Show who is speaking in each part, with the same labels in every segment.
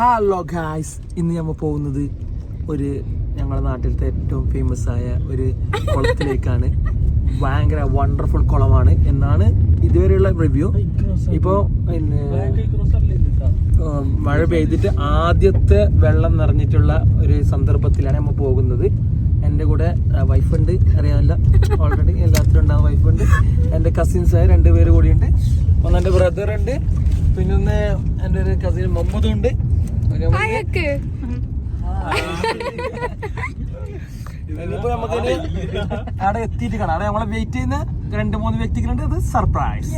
Speaker 1: Hello guys ഇന്ന് നമ്മൾ പോകുന്നത് ഒരു ഞങ്ങളുടെ നാട്ടിലത്തെ ഏറ്റവും ഫേമസ് ആയ ഒരു കുളത്തിലേക്കാണ്. ഭയങ്കര വണ്ടർഫുൾ കുളമാണ് എന്നാണ് ഇതുവരെയുള്ള റിവ്യൂ ഇപ്പോൾ മഴ പെയ്തിട്ട് ആദ്യത്തെ വെള്ളം നിറഞ്ഞിട്ടുള്ള ഒരു സന്ദർഭത്തിലാണ് നമ്മൾ പോകുന്നത്. എന്റെ കൂടെ വൈഫുണ്ട് അറിയാമല്ല. ഓൾറെഡി എല്ലാത്തിലും ഉണ്ടാകും വൈഫുണ്ട് എന്റെ കസിൻസ് രണ്ടുപേര് കൂടിയുണ്ട്. ഒന്ന് എന്റെ ബ്രദർ ഉണ്ട്. പിന്നെ ഒന്ന് എന്റെ ഒരു കസിൻ മമ്മദും
Speaker 2: അയക്ക്
Speaker 1: ഇനിയിപ്പോ നമുക്ക് അവിടെ എത്തിയിട്ട് കാണാം. അവിടെ നമ്മളെ വെയിറ്റ് ചെയ്യുന്ന രണ്ട് മൂന്ന് വ്യക്തികളുണ്ട് അത് സർപ്രൈസ്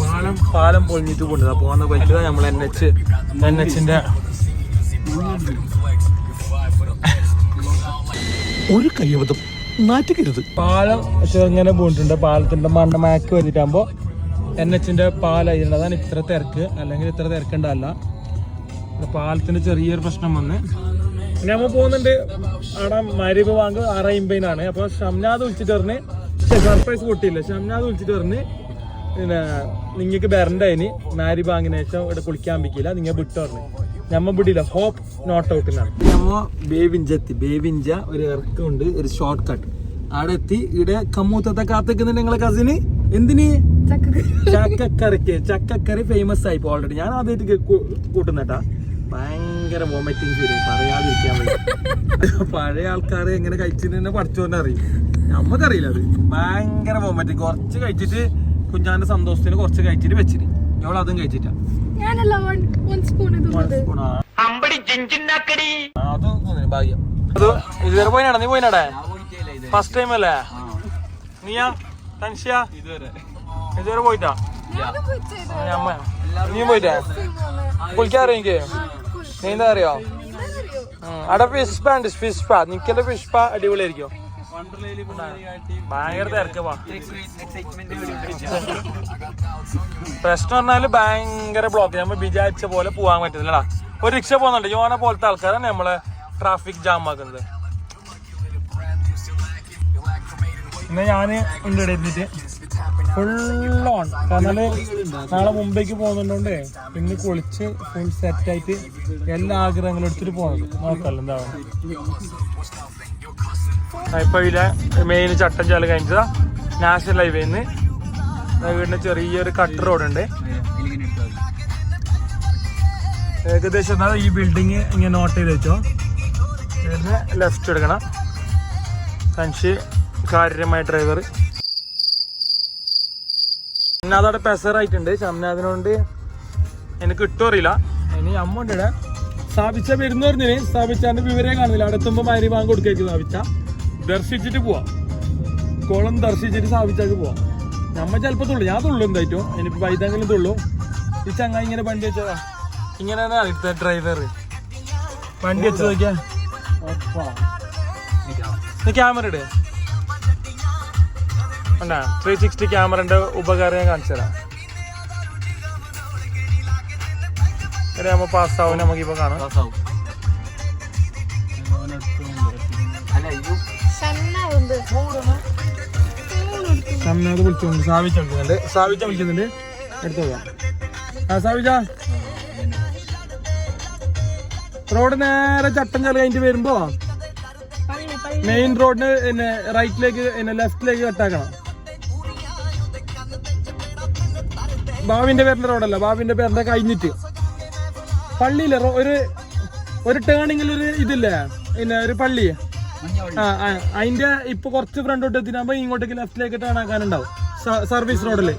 Speaker 1: പാലം പാലം പൊളിഞ്ഞിട്ട് കൊണ്ടു പോകുന്ന പറ്റുക നമ്മൾ എൻ എച്ച് എൻ എച്ചിന്റെ
Speaker 3: ഒരു കയ്യബദ്ധം. നാറ്റിക്കരുത്.
Speaker 1: പാലം ഇങ്ങനെ പോയിട്ടുണ്ട് പാലത്തിന്റെ മണ്ണ മാക്ക് വന്നിട്ടാകുമ്പോ എൻ എച്ചിന്റെ പാലായിരുന്നു അതാണ് ഇത്ര തിരക്ക്. അല്ലെങ്കിൽ ഇത്ര തിരക്കുണ്ടല്ല. പാലത്തിന്റെ ചെറിയൊരു പ്രശ്നം വന്ന്. ഞമ്മ നമ്മൾ പോകുന്നുണ്ട് അവിടെ മരുവ് വാങ്ക് ആറ് അമ്പതിനാണ് അപ്പൊ ഷംനാദ് വിളിച്ചിട്ട് പറഞ്ഞ് സർപ്രൈസ് പൊട്ടിയില്ല ഷംനാദ് വിളിച്ചിട്ട് പറഞ്ഞ് പിന്നെ നിങ്ങൾക്ക് ബെറണ്ടായിന് മാരി ബാങ്കിന് ശേഷം ഇവിടെ കുളിക്കാൻ പറ്റില്ല നിങ്ങൾ വിട്ടു പറഞ്ഞു. ഞമ്മ വിടില്ല. ഹോപ്പ് നോട്ട് ഔട്ടിനാണ് ഞമ്മ ബേവിഞ്ചെത്തി. ബേവിഞ്ച ഒരു ഇറക്കമുണ്ട്. ഒരു ഷോർട്ട് കട്ട് അവിടെ എത്തി. ഇവിടെ കമ്മൂത്തത്തെ കാത്തിക്കുന്നുണ്ട് നിങ്ങളെ കസിന് എന്തിന്? ചക്കക്കറിക്ക്. ചക്കക്കറി ഫേമസ് ആയിപ്പോ ഓൾറെഡി ഞാൻ ആദ്യമായിട്ട് കൂട്ടുന്നേട്ടാ. ഭയങ്കര വോമിറ്റിങ് ഫീലിംഗ് പറയാതിരിക്കാൻ വേണ്ടി പഴയ ആൾക്കാർ എങ്ങനെ കഴിച്ചിട്ട് പഠിച്ചോണ്ട് അറിയും. നമുക്കറിയില്ല അത്. ഭയങ്കര വോമിറ്റിങ് കുറച്ച് കഴിച്ചിട്ട് കുഞ്ഞാന്റെ സന്തോഷത്തിന് കുറച്ച് കഴിച്ചിട്ട് വെച്ചിട്ട് ഞങ്ങൾ അതും കഴിച്ചിട്ടാ.
Speaker 2: ഞാനല്ല വൺ വൺ സ്പൂൺ ഇതുള്ളത്
Speaker 1: അതും ഭാഗ്യം. അത് ഇതുവരെ പോയിനാടാ നീ പോയിനാടേ? ഫസ്റ്റ് ടൈം അല്ലേ? നീയാ? തൻഷിയ? ഇതുവരെ. പോയിട്ടാ?
Speaker 2: ഞാനും പോയി ചെയ്തു.
Speaker 1: അമ്മ. നീയും പോയിട്ടേ? കുളിക്കാറിയെങ്കിൽ നീന്താ അറിയോ. അവിടെ ഫിഷ് ഉണ്ട് ഫിഷ് പാ നിക്കന്റെ ഫിഷ് പാ അടിപൊളിയായിരിക്കും. ഭയങ്കര തിരക്കപ്പാ പ്രശ്നം പറഞ്ഞാൽ ഭയങ്കര ബ്ലോക്ക് നമ്മൾ വിചാരിച്ച പോലെ പോവാൻ പറ്റുന്നില്ലടാ ഒരു റിക്ഷ പോകുന്നുണ്ട് യോനെ പോലത്തെ ആൾക്കാരാണ് നമ്മളെ ട്രാഫിക് ജാം ആക്കുന്നത്. എന്നാ ഞാൻ ഉണ്ട് ഇവിടെ ഇരുന്നിട്ട്. ഫുൾ ഓൺ കാരണം നാളെ മുംബൈക്ക് പോകുന്നുണ്ടോണ്ടേ ഇന്ന് കുളിച്ച് ഫുൾ സെറ്റ് ആയിട്ട് എല്ലാ ആഗ്രഹങ്ങളും എടുത്തിട്ട് പോകുന്നത് നോക്കാമല്ലോ എന്താവും? ഇപ്പൊ ഇതിലെ മെയിൻ ചട്ടഞ്ചാൽ കഴിഞ്ഞതാ. നാഷണൽ ഹൈവേ വീടിന് ചെറിയൊരു കട്ട് റോഡ് ഉണ്ട്. ഏകദേശം എന്താ ഈ ബിൽഡിങ് ഇങ്ങനെ നോട്ട് ചെയ്ത് വെച്ചോ. ലെഫ്റ്റ് എടുക്കണം. തൻഷി കാര്യമായ ഡ്രൈവർ ഷംനാഥ് പെസറായിട്ടുണ്ട്. ഷംനാഥിനോണ്ട് എനിക്ക് കിട്ടും അറിയില്ല ഇനി അമ്മ ഉണ്ട് സ്ഥാപിച്ച വരുന്ന പറഞ്ഞിന്. സ്ഥാപിച്ചാന്റെ വിവരം കാണുന്നില്ല. അവിടെ എത്തുമ്പോ മാരി വാങ്ങി കൊടുക്കേക്ക് സ്ഥാപിച്ച ദർശിച്ചിട്ട് പോവാം. കുളം ദർശിച്ചിട്ട് സ്ഥാപിച്ചാക്ക് പോവാം. നമ്മ ചിലപ്പോ തുള്ളു. ഞാൻ തുള്ളു എന്തായിട്ടും? എനിക്ക് വൈതെങ്കിലും തുള്ളു. ഈ ചങ്ങായി ഇങ്ങനെ വണ്ടി വെച്ചതാ. ഇങ്ങനെ അടുത്ത ഡ്രൈവർ വണ്ടി വെച്ച് നോക്കിയാ ക്യാമറ ഇട്. കണ്ടാ ത്രീ സിക്സ്റ്റി ക്യാമറന്റെ ഉപകാരം ഞാൻ കാണിച്ചു തരാം. ആകുമ്പോ പാസ്സാവും നമുക്കിപ്പോ കാണാം. വിളിച്ചോണ്ട് സാവിച്ച വിളിക്കുന്നുണ്ട്. സാവിച്ച വിളിക്കുന്നുണ്ട്. എടുത്തു പോകാം ആ സാവിച്ച. റോഡ് നേരെ ചട്ടം ചട്ടഞ്ചാൽ കഴിഞ്ഞിട്ട് വരുമ്പോ. മെയിൻ റോഡിന് പിന്നെ റൈറ്റിലേക്ക് പിന്നെ ലെഫ്റ്റിലേക്ക് കട്ടാക്കണം ബാബിന്റെ പേരിന്റെ റോഡല്ല ബാബിന്റെ പേരിന്റെ കഴിഞ്ഞിട്ട്. പള്ളിയില്ലേ ഒരു ഒരു ടേണിങ്ങിൽ ഒരു ഇതില്ലേ പിന്നെ ഒരു പള്ളി. ആ അതിന്റെ ഇപ്പൊ കുറച്ച് ഫ്രണ്ടോട്ട് എത്തിനാകുമ്പോ ഇങ്ങോട്ടേക്ക് ലെഫ്റ്റിലേക്ക് ടേൺ ആക്കാനുണ്ടാവും. സർവീസ് റോഡിൽ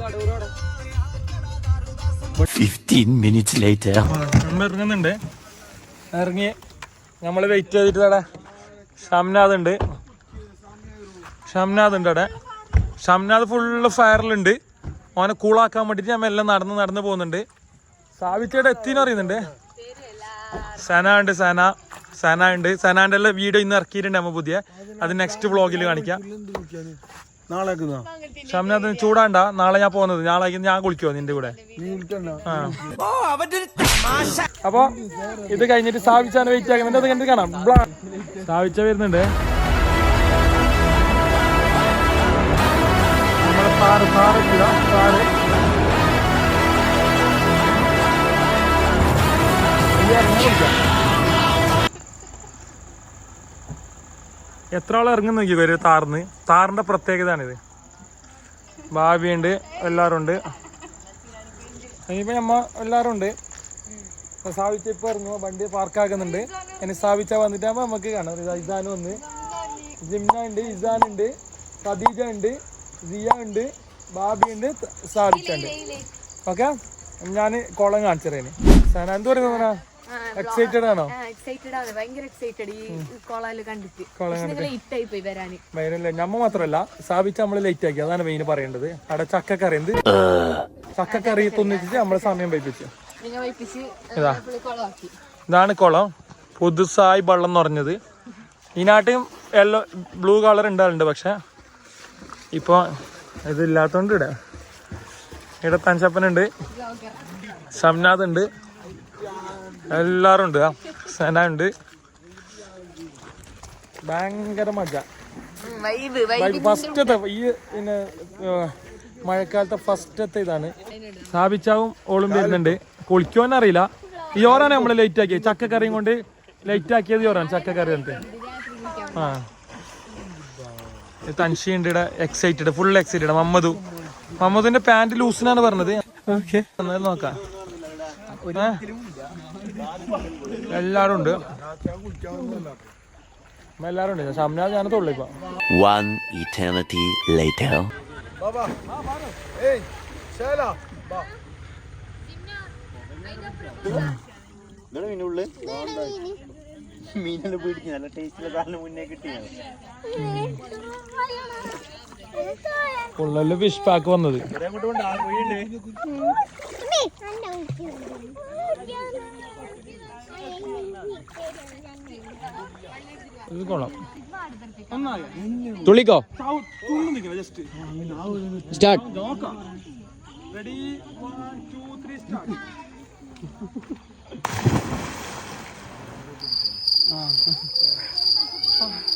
Speaker 1: ഇറങ്ങുന്നുണ്ട്. ഇറങ്ങി നമ്മൾ വെയിറ്റ് ചെയ്തിട്ട് അവിടെ. ഷംനാഥ് ഉണ്ട്. ഷംനാഥ് ഉണ്ട് അവിടെ. ഷംനാഥ് ഫുള്ള് ഫയറിലുണ്ട് ഓനെ കൂളാക്കാൻ വേണ്ടിയിട്ട് ഞാൻ എല്ലാം നടന്ന് നടന്ന് പോകുന്നുണ്ട്. സാവിച്ചയുടെ എത്തിന്ന് അറിയുന്നുണ്ട് സന ഉണ്ട് സന. സന ഉണ്ട് സനാന്റെ എല്ലാം വീഡിയോ ഇന്ന് ഇറക്കിയിട്ടുണ്ട് നമ്മ പുതിയ. അത് നെക്സ്റ്റ് വ്ളോഗിൽ കാണിക്കാം. ഷംനാഥ് ചൂടാണ്ട. നാളെ ഞാൻ പോകുന്നത്. നാളെ ഞാൻ കുളിക്കോ നിന്റെ കൂടെ? അപ്പൊ ഇത് കഴിഞ്ഞിട്ട് സ്ഥാപിച്ചാണ് വെയിറ്റ് ആക്കുന്നുണ്ട് അത് കണ്ടിട്ട് കാണാം. സ്ഥാപിച്ച വരുന്നുണ്ട്. കാറ് ഈ ഇറങ്ങി കുളിക്കാം എത്ര ആൾ ഇറങ്ങുന്ന നോക്കി വരും താറിന്ന്. താറിന്റെ പ്രത്യേകതയാണിത്. ഭാവിയുണ്ട് എല്ലാവരും ഉണ്ട്. ഇനിയിപ്പോ നമ്മ എല്ലാവരും ഉണ്ട്. സാവിച്ച ഇപ്പൊ ഇറങ്ങുമ്പോ വണ്ടി പാർക്കാക്കുന്നുണ്ട് ഇനി സാവിച്ച വന്നിട്ടാകുമ്പോ നമുക്ക് കാണാം. ഇസാനും വന്ന്. ജിംന ഉണ്ട് ഇസാൻ ഉണ്ട് ഖദീജ ഉണ്ട് സിയ ഉണ്ട്. ബാബി സാധിച്ചുണ്ട് ഓക്കെ? ഞാൻ കോളം കാണിച്ചു തരേന് സന എന്ത് പറയുന്നത് എക്സൈറ്റഡ് ആണോ? ഞമ്മ മാത്രല്ല സ്ഥാപിച്ച് നമ്മൾ ലേറ്റ് ആക്കി. അതാണ് മെയിൻ പറയേണ്ടത്. അവിടെ ചക്കക്കറി എന്ത്? ചക്കക്കറി തിന്നിച്ചിട്ട് നമ്മളെ സമയം വൈപ്പിച്ചു. ഇതാ. ഇതാണ് കുളം. പുതുസായി വെള്ളം നിറഞ്ഞത് ഈ നാട്ടിൽ യെല്ലോ ബ്ലൂ കളർ ഉണ്ടാവുന്നുണ്ട് പക്ഷെ ഇപ്പോൾ ഇതില്ലാത്തോണ്ട് ഇട ഇവിടെ തഞ്ചപ്പനുണ്ട്. ഷംനാഥ് ഉണ്ട് എല്ലാവരും ഉണ്ട് ആ സന ഉണ്ട് ഭയങ്കര മജ ഫസ്റ്റത്തെ ഈ പിന്നെ മഴക്കാലത്തെ ഫസ്റ്റത്തെ ഇതാണ്. സ്ഥാപിച്ചാവും ഓളും വരുന്നുണ്ട്. കുളിക്കുവാൻ അറിയില്ല ഈ ഓറാണ് നമ്മൾ ലേറ്റ് ആക്കിയത് ചക്കക്കറിയും കൊണ്ട് ലേറ്റ് ആക്കിയത് ഈ ചക്കക്കറി എന്നിട്ട് ആ. തൻഷി ഉണ്ട് ഇവിടെ എക്സൈറ്റഡ് ഫുൾ എക്സൈറ്റഡ് മമ്മദു. മമ്മദുവിന്റെ പാന്റ് ലൂസിനാണ് പറഞ്ഞത്. ഓക്കെ നോക്കാം. എല്ലാരും ഉണ്ട്. എല്ലാരും ഉണ്ട്. ഷംനാഥ് ഞാൻ ഇപ്പൊ.
Speaker 3: One eternity later.
Speaker 4: മീനെല്ലാം പിടിച്ച് നല്ല ടേസ്റ്റുള്ള സാധനം മുന്നേ കിട്ടിയാണ്
Speaker 1: ഫിഷ് പാക്ക് വന്നത്. ഇത് കൊള്ളാം. തുള്ളിക്കോ? Start ready start 어. 어.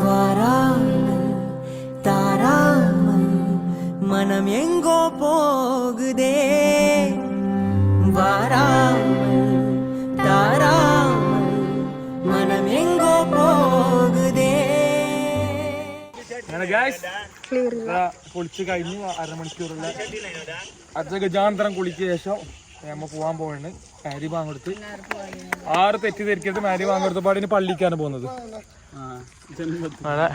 Speaker 5: வராமல் தாராமல் மனம் எங்கோ போகுதே வராமல் தாராமல் மனம் எங்கோ போகுதே
Speaker 1: അങ്ങനെ ഗായ്സ് കുളിച്ച് കഴിഞ്ഞ് അരമണിക്കൂറുള്ള അജഗജാന്തരം കുളിച്ച ശേഷം നമ്മ പോവാൻ പോവാണ് മാരി വാങ്ങെടുത്ത് ആറ് തെറ്റിദ്ധരിക്കരുത് മാരി വാങ്ങെടുത്ത പാടിന് പള്ളിക്കാണ് പോകുന്നത് അതെ.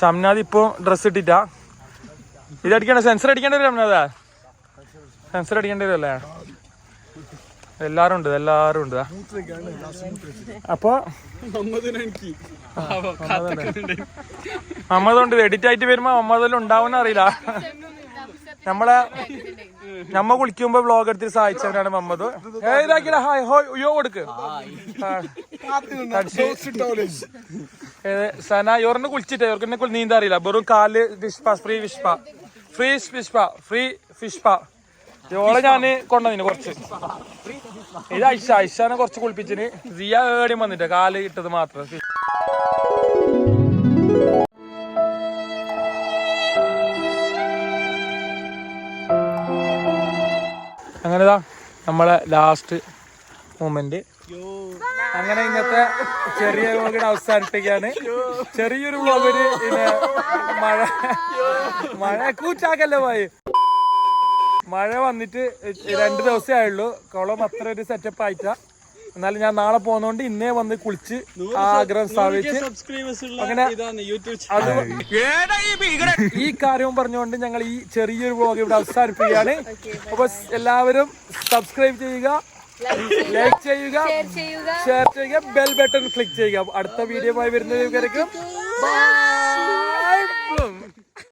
Speaker 1: ഷംനാദ് ഇപ്പൊ ഡ്രസ് ഇട്ടിട്ടാ. ഇത് അടിക്കണ്ട സെൻസർ അടിക്കേണ്ടി വരും ഷംനാദാ. സെൻസർ അടിക്കേണ്ടി വരും അല്ലേ? എല്ലാരും ഉണ്ട് എല്ലാരും ഉണ്ട്. അപ്പൊ? അമ്മതുണ്ട് എഡിറ്റ് ആയിട്ട് വരുമ്പോ അമ്മതെല്ലാം ഉണ്ടാവുന്ന അറിയില്ല. നമ്മളെ നമ്മ കുളിക്കുമ്പോ വ്ലോഗ് എടുത്തിട്ട് സഹായിച്ചവനാണ് മമ്മദ്. ഏതാക്കിയ ഹായ് ഹോ യോ കൊടുക്ക്. സന യോറിനെ കുളിച്ചിട്ട്. കുളി നീന്താ അറിയില്ല വെറും കാൽ വിഷ്പ ഫ്രീ വിഷ്പ. ഫ്രീ വിഷ്പ ഫ്രീ ഫിഷ്പ ഇവളെ ഞാൻ കൊണ്ടുവന്നിന് കുറച്ച്. ഇത് ഐഷ ഐഷാനെ കുറച്ച് കുളിപ്പിച്ചിന്. സിയ ഏടിയും വന്നിട്ട് കാൽ ഇട്ടത് മാത്രം. അങ്ങനെതാ നമ്മളെ ലാസ്റ്റ് മൂമെന്റ് അങ്ങനെ ഇന്നത്തെ ചെറിയ വ്ളോഗിന് അവസാനിപ്പിക്കാണ് ചെറിയൊരു വ്ളോഗിന് പിന്നെ മഴ മഴ കൂച്ചാക്കല്ലേ പോയി? മഴ വന്നിട്ട് രണ്ട് ദിവസമേ ആയുള്ളൂ. കുളം അത്ര ഒരു സെറ്റപ്പ് ആയിട്ടാ. എന്നാലും ഞാൻ നാളെ പോകുന്നോണ്ട് ഇന്നേ വന്ന് കുളിച്ച് ആഗ്രഹം സ്ഥാപിച്ച് അങ്ങനെ ഈ കാര്യവും പറഞ്ഞുകൊണ്ട് ഞങ്ങൾ ഈ ചെറിയൊരു വ്ളോഗ് ഇവിടെ അവസാനിപ്പിക്കുകയാണ്. അപ്പൊ എല്ലാവരും സബ്സ്ക്രൈബ് ചെയ്യുക. ലൈക്ക് ചെയ്യുക ഷെയർ ചെയ്യുക. ബെൽ ബട്ടൺ ക്ലിക്ക് ചെയ്യുക. അടുത്ത വീഡിയോ ആയി വരുന്നവരേക്കും.